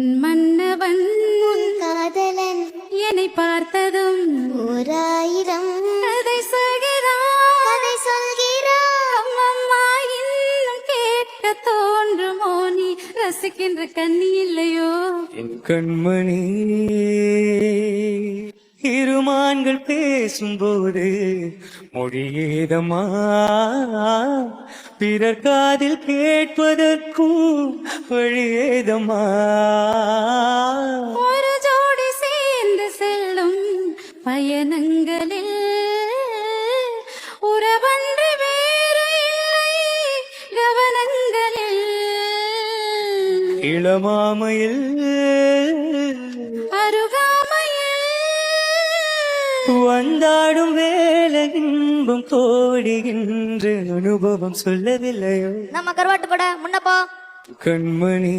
என் மன்னவன் காதலன் என்னை பார்த்ததும் ஓராயிரம் கதை சொல்கிறான். கதை சொல்கிறான். அம்மம்மா இன்னும் கேட்க தோன்றுமோ நீ? ரசிக்கின்ற கண்ணி இல்லையோ? என் கண்மணி இருமான்கள் பேசும்போது மொழியேதமா பிறர் காதில் கேட்பதற்கும் வழியேதமா ஒரு ஜோடி சேர்ந்து செல்லும் பயணங்களில் உறவன்று கவனங்களில். இளமாமையில் அருகாமையில் வந்தாடும் வேலை இன்பம் கோடுகின்ற அனுபவம் சொல்லவில்லையோ? நம்ம கருவாட்டு கூட முன்னப்போ. கண்மணி.